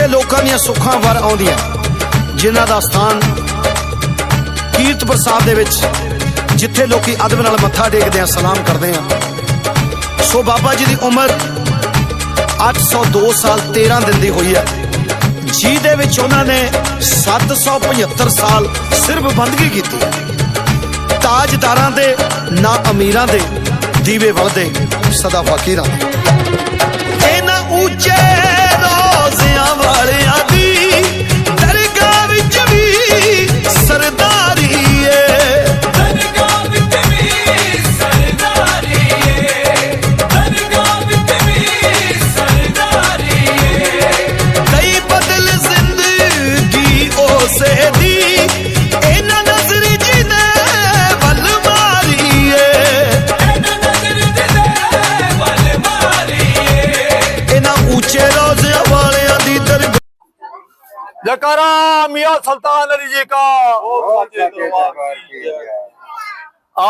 ਜਿੱਥੇ ਲੋਕਾਂ ਦੀਆਂ ਸੁੱਖਾਂ ਵਰ ਆਉਂਦੀਆਂ, ਜਿਨ੍ਹਾਂ ਦਾ ਸਥਾਨ ਕੀਰਤ ਪ੍ਰਸਾਦ ਦੇ ਵਿੱਚ, ਜਿੱਥੇ ਲੋਕੀ ਅਦਬ ਨਾਲ ਮੱਥਾ ਟੇਕਦੇ ਆ, ਸਲਾਮ ਕਰਦੇ ਆ। ਸੋ ਬਾਬਾ ਜੀ ਦੀ ਉਮਰ 802 ਸਾਲ 13 ਦਿਨ ਦੀ ਹੋਈ ਹੈ। ਜਿਹਦੇ ਵਿੱਚ ਉਹਨਾਂ ਨੇ 775 ਸਾਲ ਸਿਰਫ ਬੰਦਗੀ ਕੀਤੀ। ਹੈ ਤਾਜਦਾਰਾਂ ਦੇ, ਨਾ ਅਮੀਰਾਂ ਦੇ, ਦੀਵੇ ਵਲਦੇ ਸਦਾ ਫਕੀਰਾਂ ਦੇ। ਇਹਨਾਂ ਉੱਚੇ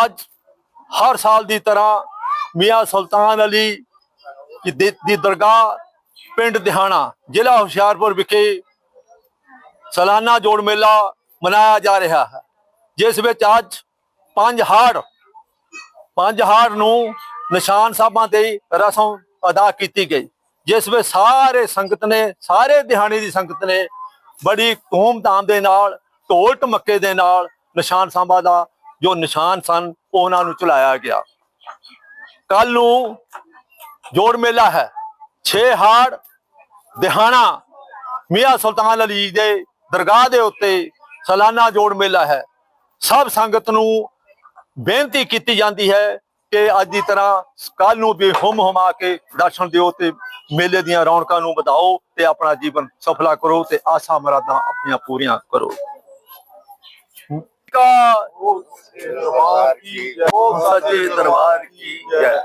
ਅੱਜ ਹਰ ਸਾਲ ਦੀ ਤਰ੍ਹਾਂ ਮੀਆਂ ਸੁਲਤਾਨ ਅਲੀ ਦੀ ਦਰਗਾਹ ਪਿੰਡ ਦਿਹਾਣਾ, ਜ਼ਿਲ੍ਹਾ ਹੁਸ਼ਿਆਰਪੁਰ ਵਿਖੇ ਸਾਲਾਨਾ ਜੋੜ ਮੇਲਾ ਮਨਾਇਆ ਜਾ ਰਿਹਾ ਹੈ। ਜਿਸ ਵਿੱਚ ਅੱਜ ਪੰਜ ਹਾੜ ਪੰਜ ਹਾੜ ਨੂੰ ਨਿਸ਼ਾਨ ਸਾਹਿਬਾਂ ਤੇ ਰਸਮ ਅਦਾ ਕੀਤੀ ਗਈ। ਜਿਸ ਵਿੱਚ ਸਾਰੇ ਸੰਗਤ ਨੇ, ਸਾਰੇ ਦਿਹਾਣੇ ਦੀ ਸੰਗਤ ਨੇ ਬੜੀ ਧੂਮ-ਧਾਮ ਦੇ ਨਾਲ, ਢੋਲ ਢਮੱਕੇ ਦੇ ਨਾਲ ਨਿਸ਼ਾਨ ਸਾਂਭਾ ਦਾ, ਜੋ ਨਿਸ਼ਾਨ ਸਨ, ਉਹਨਾਂ ਨੂੰ ਚਲਾਇਆ ਗਿਆ। ਕੱਲ ਨੂੰ ਜੋੜ ਮੇਲਾ ਹੈ। 6 ਹਾੜ, ਦਿਹਾਣਾ, ਮੀਆਂ ਸੁਲਤਾਨ ਅਲੀ ਦੇ ਦਰਗਾਹ ਦੇ ਉੱਤੇ ਸਾਲਾਨਾ ਜੋੜ ਮੇਲਾ ਹੈ। ਸਭ ਸੰਗਤ ਨੂੰ ਬੇਨਤੀ ਕੀਤੀ ਜਾਂਦੀ ਹੈ ਕਿ ਅੱਜ ਦੀ ਤਰ੍ਹਾਂ ਕੱਲ ਨੂੰ ਵੀ ਹੁਮ ਹੁਮਾ ਕੇ ਦਰਸ਼ਨ ਦਿਓ ਤੇ ਮੇਲੇ ਦੀਆਂ ਰੌਣਕਾਂ ਨੂੰ ਵਧਾਓ ਤੇ ਆਪਣਾ ਜੀਵਨ ਸਫਲਾ ਕਰੋ ਤੇ ਆਸਾਂ ਮਰਾਦਾਂ ਆਪਣੀਆਂ ਪੂਰੀਆਂ ਕਰੋ। ਕਾ ਉਹ ਸੱਚੇ ਦਰਬਾਰ ਕੀ ਜੈ?